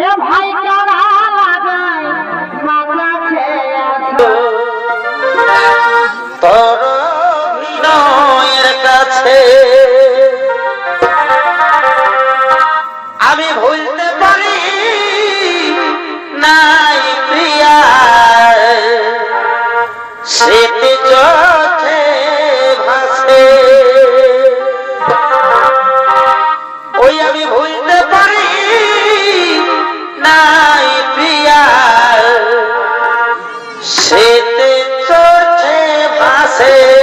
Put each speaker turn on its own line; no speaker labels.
এ ভাই
আমি ভুলতে পারি নাই প্রিয়া। স্মৃতি চোখে শীতে চড়ছে বাসে।